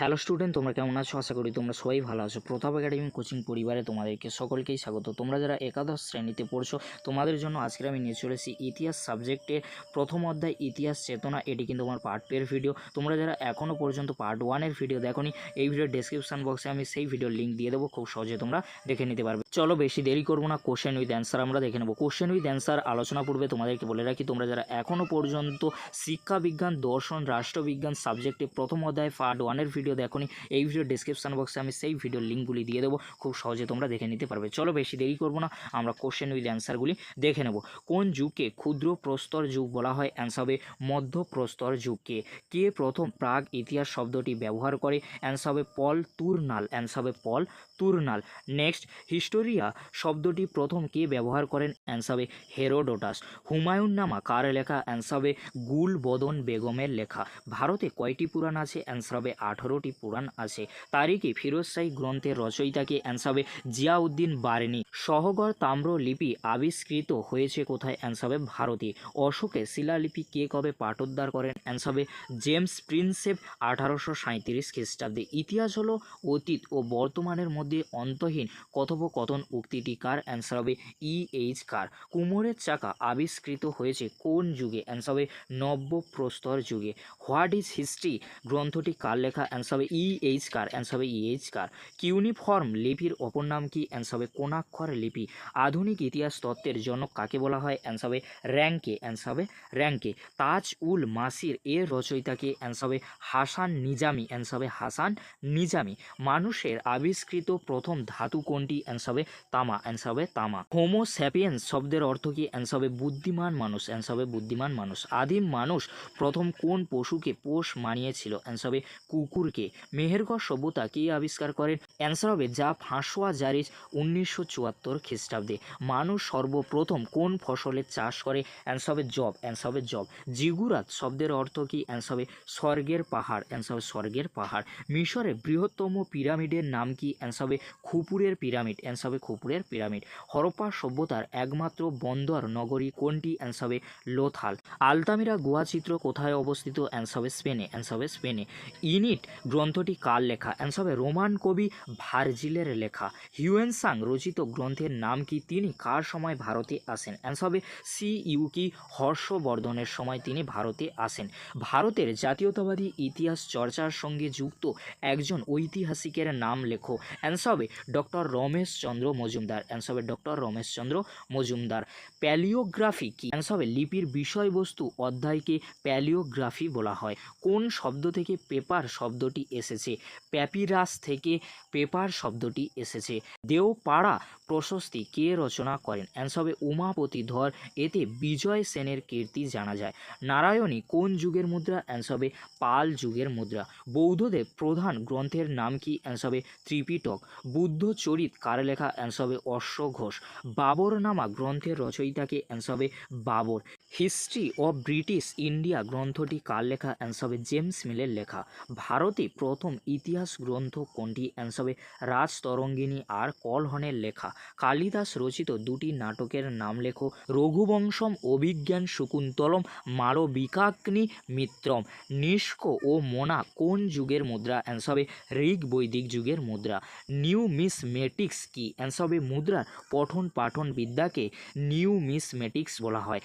Hello student তোমরা কেমন আছো? আশা করি তোমরা সবাই ভালো আছো। প্রতাপ একাডেমি কোচিং পরিবারে তোমাদেরকে সকলকেই স্বাগত। তোমরা যারা একাদশ শ্রেণীতে পড়ছো, তোমাদের জন্য আজকে আমি নিয়ে চলেছি ইতিহাস সাবজেক্টের প্রথম অধ্যায়, ইতিহাস চেতনা। এটি কিন্তু আমার পার্ট টু এর ভিডিও তোমরা যারা এখনও পর্যন্ত পার্ট ওয়ানের ভিডিও দেখোনি, এই ভিডিওর ডেসক্রিপশন বক্সে আমি সেই ভিডিওর লিঙ্ক দিয়ে দেবো। খুব সহজে তোমরা দেখে নিতে পারবে। চলো বেশি দেরি করব না কোশ্চেন উইথ অ্যান্সার আমরা দেখে নেব। কোশ্চেন উইথ অ্যান্সার আলোচনা পূর্বে তোমাদেরকে বলে রাখি, তোমরা যারা এখনও পর্যন্ত শিক্ষা বিজ্ঞান, দর্শন, রাষ্ট্রবিজ্ঞান সাবজেক্টে প্রথম অধ্যায় পার্ট ওয়ানের ভিডিও দেখোনি, এই ভিডিও ডিসক্রিপশন বক্সে আমি সেই ভিডিওর লিঙ্কগুলি দিয়ে দেবো, খুব সহজে তোমরা দেখে নিতে পারবে। চলো বেশি দেরি করব না, আমরা কোশ্চেন উইথ অ্যান্সারগুলি দেখে নেব। কোন যুগকে ক্ষুদ্র প্রস্তর যুগ বলা হয়? অ্যান্সার হবে মধ্য প্রস্তর যুগকে। কে প্রথম প্রাগ ইতিহাস শব্দটি ব্যবহার করে? অ্যান্সার হবে পল তুরনাল। অ্যান্সার হবে পল তুরনাল। নেক্সট হিস্টোরিয়া শব্দটি প্রথম কে ব্যবহার করেন? অ্যান্সার হবে হেরোডোটাস হুমায়ুন নামা কার লেখা? অ্যান্সার হবে গুলবদন বেগমের লেখা। ভারতে কয়টি পুরাণ আছে? অ্যান্সার হবে আঠারোটি পুরাণ আছে। তারিখে ফিরোজ শাহী গ্রন্থের রচয়িতাকে অ্যান্সার হবে জিয়াউদ্দিন বারেনি। সহগর তাম্র লিপি আবিষ্কৃত হয়েছে কোথায় অ্যান্সার হবে ভারতে। অশোকে শিলালিপি কে কবে পাঠোদ্ধার করেন অ্যান্সার হবে জেমস প্রিন্সেপ আঠারোশো সাঁত্রিশ খ্রিস্টাব্দে। ইতিহাস হলো অতীত ও বর্তমানের মধ্যে অন্তহীন কথোপকথন উক্তিটি কার অ্যান্সার হবে ই এইচ কার। কুমোরের চাকা আবিষ্কৃত হয়েছে কোন যুগে? অ্যান্সার হবে নব্য প্রস্তর যুগে। What is history? গ্রন্থটি কার লেখা অ্যান্সার হবে ই এইচ কার অ্যান্সার হবে ই এইচ কার কিউনিফর্ম লিপির অপর নাম কি? অ্যান্সার হবে কোণাক্ষর লিপি। আধুনিক ইতিহাস তত্ত্বের জনক কাকে বলা হয়? অ্যান্সার হবে র্যাঙ্কে অ্যান্সার হবে র্যাঙ্কে তাজ উল মাসির এর রচয়িতাকে অ্যান্সার হবে হাসান নিজামি অ্যান্সার হবে হাসান নিজামি। মানুষের আবিষ্কৃত প্রথম ধাতু কোনটি? অ্যান্সার হবে তামা অ্যান্সার হবে তামা। হোমো স্যাপিয়েন্স শব্দের অর্থ কি? অ্যান্সার হবে বুদ্ধিমান মানুষ অ্যান্সার হবে বুদ্ধিমান মানুষ। আদিম মানুষ প্রথম কোন পশুকে পোষ মানিয়েছিল? অ্যান্সার হবে কুকুরকে। মেহেরগড় সভ্যতা কে আবিষ্কার করেন অ্যান্সার হবে যা ফাঁসোয়া জারিজ উনিশশো চুয়াত্তর খ্রিস্টাব্দে মানুষ সর্বপ্রথম কোন ফসলের চাষ করে অ্যান্সার হবে জব অ্যান্সার হবে জব জিগুরাত শব্দের অর্থ কি অ্যান্সার হবে স্বর্গের পাহাড় অ্যান্সার হবে স্বর্গের পাহাড় মিশরে বৃহত্তম পিরামিডের নাম কি অ্যান্সার হবে খুপুরের পিরামিড অ্যান্সার হবে খুপুরের পিরামিড হরপ্পা সভ্যতার একমাত্র বন্দর নগরী কোনটি অ্যান্সার হবে লোথাল আলতামিরা গুহা চিত্র কোথায় অবস্থিত অ্যান্সার হবে স্পেনে অ্যান্সার হবে স্পেনে ইনিট গ্রন্থটি কার লেখা? অ্যান্সার হবে রোমান কবি ভার্জিলের লেখা। হিউয়েন সাং রচিত গ্রন্থের নাম কি? তিনি কার সময় ভারতে আসেন? অ্যান্সার হবে সি ইউকি হর্ষবর্ধনের সময় তিনি ভারতে আসেন। ভারতের জাতীয়তাবাদী ইতিহাস চর্চার সঙ্গে যুক্ত একজন ঐতিহাসিকের নাম লেখো। অ্যান্সার হবে ডক্টর রমেশচন্দ্র মজুমদার। অ্যান্সার হবে ডক্টর রমেশচন্দ্র মজুমদার। প্যালিওগ্রাফি কি? অ্যান্সার হবে লিপির বিষয়বস্তু অধ্যায়কে প্যালিওগ্রাফি বলা হয়। কোন শব্দ থেকে পেপার শব্দটি এসেছে। প্যাপিরাস থেকে পেপার শব্দটি এসেছে। দেওপাড়া প্রশস্তি কে রচনা করেন? অ্যান্সার হবে উমাপতি ধর এতে বিজয় সেনের কীর্তি জানা যায়। নারায়ণী কোন যুগের মুদ্রা? অ্যান্সার হবে পাল যুগের মুদ্রা। বৌদ্ধদের প্রধান গ্রন্থের নাম কি? অ্যান্সার হবে ত্রিপিটক। বুদ্ধ চরিত কার লেখা? অ্যান্সার হবে অশ্ব ঘোষ বাবর নামা গ্রন্থের রচয়িতাকে অ্যান্সার হবে Babur. History of British India গ্রন্থটি কার লেখা? অ্যান্সার হবে জেমস মিলের লেখা। ভারতে প্রথম ইতিহাস গ্রন্থ কোনটি? অ্যান্সার হবে রাজতরঙ্গিনী আর কলহনের লেখা। কালিদাস রচিত দুটি নাটকের নাম লেখো। রঘুবংশম অভিজ্ঞান শকুন্তলম মারবিকাগ্নি মিত্রম। নিষ্ক ও মোনা কোন যুগের মুদ্রা? অ্যান্সার হবে ঋগ বৈদিক যুগের মুদ্রা। নিউ মিসমেটিক্স কি? অ্যান্সার হবে মুদ্রার পঠন পাঠন বিদ্যাকে নিউ মিসমেটিক্স বলা হয়।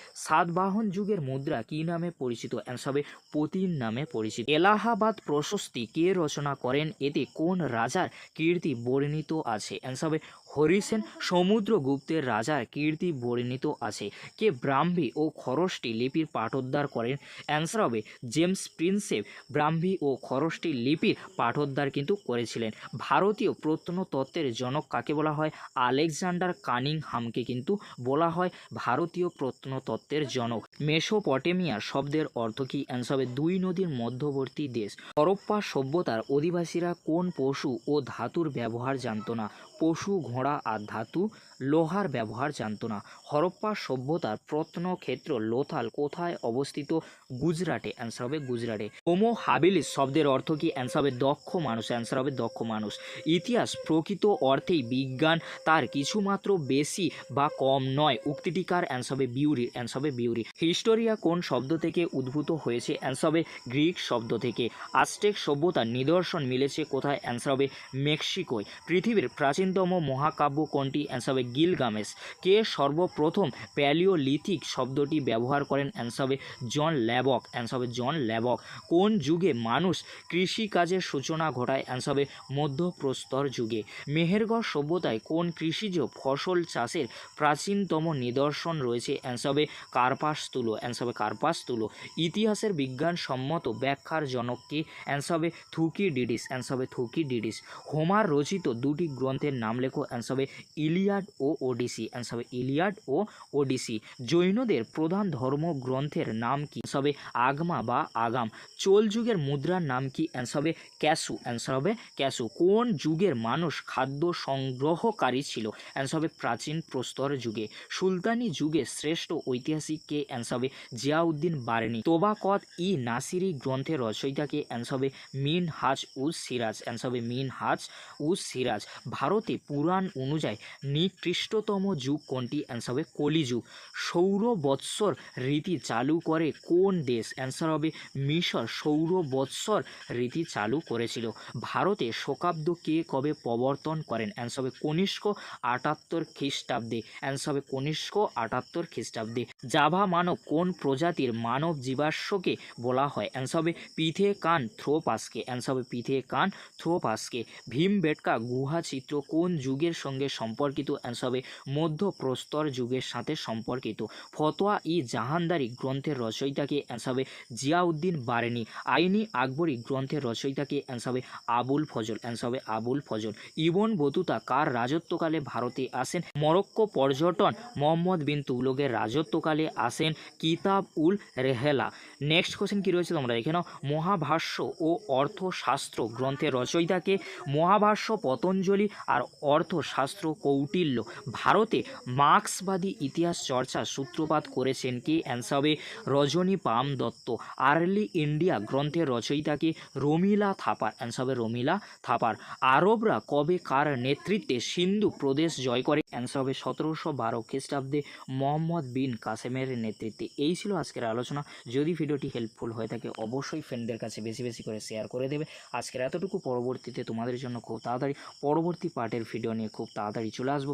সাতবাহন যুগের মুদ্রা কি নামে পরিচিত? অ্যান্সার পতির নামে পরিচিত। এলাহাবাদ প্রশস্তি কে রচনা করেন? এতে কোন রাজার কীর্তি বর্ণিত আছে? অ্যান্সার হরিসেন সমুদ্রগুপ্তের রাজার কীর্তি বর্ণিত আছে। কে ব্রাহ্মী ও খরষ্টি লিপির পাঠোদ্ধার করেন? অ্যান্সার হবে, জেমস প্রিন্সেপ ব্রাহ্মী ও খরষ্টি লিপির পাঠোদ্ধার কিন্তু করেছিলেন। ভারতীয় প্রত্নতত্ত্বের জনক কাকে বলা হয়? আলেকজান্ডার কানিংহামকে কিন্তু বলা হয়। ভারতীয় প্রত্নতত্ত্বের জনক মেসোপটেমিয়া শব্দের অর্থ কি? অ্যান্সার দুই নদীর মধ্যবর্তী দেশ। হরপ্পা সভ্যতার অধিবাসীরা কোন পশু ও ধাতুর ব্যবহার জানত না? পশু, ঘোড়া আর ধাতু লোহার ব্যবহার জানতো না। হরপ্পা সভ্যতার প্রত্নক্ষেত্র লোথাল কোথায় অবস্থিত? গুজরাটে। অ্যান্সার হবে গুজরাটে। হোমো হাবিলিস শব্দের অর্থ কি? অ্যান্সার হবে দক্ষ মানুষ। অ্যান্সার হবে দক্ষ মানুষ। ইতিহাস প্রকৃত অর্থেই বিজ্ঞান, তার কিছুমাত্র বেশি বা কম নয়। উক্তিটিকার অ্যান্সার হবে বিউরি। অ্যান্সার হবে বিউরি। হিস্টোরিয়া কোন শব্দ থেকে উদ্ভূত হয়েছে? অ্যান্সার হবে গ্রিক শব্দ থেকে। আস্টেক সভ্যতার নিদর্শন মিলেছে কোথায়? অ্যান্সার হবে মেক্সিকোয়। পৃথিবীর প্রাচীনতম মহাকাব্য কোনটি? অ্যান্সার হবে গিলগামেশ কে সর্বপ্রথম প্যালিওলিথিক শব্দটি ব্যবহার করেন? অ্যান্সার হবে জন ল্যাবক। অ্যান্সার হবে জন ল্যাবক। কোন যুগে মানুষ কৃষিকাজের সূচনা ঘটায়? অ্যান্সার হবে মধ্যপ্রস্তর যুগে। মেহেরগড় সভ্যতায় কোন কৃষিজ ফসল চাষের প্রাচীনতম নিদর্শন রয়েছে? অ্যান্সার হবে কার্পাস তুলো। অ্যান্সার হবে কার্পাস তুলো। ইতিহাসের বিজ্ঞানসম্মত ব্যাখ্যার জনককে অ্যান্সার হবে থুকি ডিডিস অ্যান্সার হবে থুকি ডিডিস হোমার রচিত দুটি গ্রন্থের নাম লেখো। অ্যান্সার হবে ইলিয়াড ও ওডিসি অ্যান্সার হবে ইলিয়াড ও ওডিসি জৈনদের প্রধান ধর্মগ্রন্থের নাম কি? হবে আগমা বা আগাম। চোল যুগের মুদ্রার নাম কি? অ্যান্সার হবে ক্যাসু। অ্যান্সার হবে ক্যাসু। কোন যুগের মানুষ খাদ্য সংগ্রহকারী ছিল? অ্যান্সার হবে প্রাচীন প্রস্তর যুগে। সুলতানি যুগে শ্রেষ্ঠ ঐতিহাসিক কে? অ্যান্সার হবে জিয়াউদ্দিন বারেনি। তোবাকত ই নাসিরি গ্রন্থের রচয়িতাকে অ্যান্সার হবে মিন হাজ উজ সিরাজ। অ্যান্সার হবে মিন হাজ উজ সিরাজ। ভারতে পুরাণ অনুযায়ী নিকৃষ্টতম যুগ কোনটি? অ্যান্সার হবে কলিযুগ। সৌর বৎসর রীতি চালু করে কোন দেশ? অ্যান্সার হবে মিশর। সৌর বৎসর রীতি চালু করেছিল। ভারতে শকাব্দ কে কবে প্রবর্তন করেন? অ্যান্সার হবে কনিষ্ক আটাত্তর খ্রিস্টাব্দে। অ্যান্সার হবে কনিষ্ক আটাত্তর খ্রিস্টাব্দে। জাভা মানব কোন প্রজাতির মানব জীবাশ্মকে বলা হয়? অ্যান্সার হবে পিথে কান থ্রোপাসকে। অ্যান্সার হবে পিথে কান থ্রোপাসকে। ভীমবেটকা গুহা চিত্র কোন যুগের সঙ্গে সম্পর্কিত? হবে মধ্যপ্রস্তর যুগের সাথে সম্পর্কিত। ফতোয়া ই জাহানদারি গ্রন্থের রচয়িতাকে অ্যান্সার হবে জিয়াউদ্দিন বারেনি, আইনি আকবরী গ্রন্থের রচয়িতাকে অ্যান্সার হবে আবুল ফজল অ্যান্সার হবে আবুল ফজল। ইবন বতুতা কার রাজত্বকালে ভারতে আসেন? মরক্কো পর্যটন মোহাম্মদ বিন তুগলকের রাজত্বকালে আসেন কিতাব উল রেহেলা। নেক্সট কোশ্চেন কী রয়েছে তোমরা দেখে নাও। মহাভাষ্য ও অর্থশাস্ত্র গ্রন্থের রচয়িতাকে মহাভাষ্য, পতঞ্জলি আর অর্থশাস্ত্র কৌটিল্য ভারতে মার্ক্সবাদী ইতিহাস চর্চা সূত্রপাত করেছেন কি? Answer Rajani Palme Dutt. Early India গ্রন্থের রচয়িতাকে রমিলা থাপার। অ্যান্সার হবে রমিলা থাপার। আরবরা কবে কার নেতৃত্বে সিন্ধু প্রদেশ জয় করে? অ্যান্সার সতেরোশো বারো খ্রিস্টাব্দে মোহাম্মদ বিন কাসেমের নেতৃত্বে। এই ছিল আজকের আলোচনা। যদি ভিডিওটি হেল্পফুল হয়ে থাকে, অবশ্যই ফ্রেন্ডদের কাছে বেশি বেশি করে শেয়ার করে দেবে। আজকের এতটুকু। পরবর্তীতে তোমাদের জন্য খুব তাড়াতাড়ি, পরবর্তী পার্টের ভিডিও নিয়ে খুব তাড়াতাড়ি চলে আসব।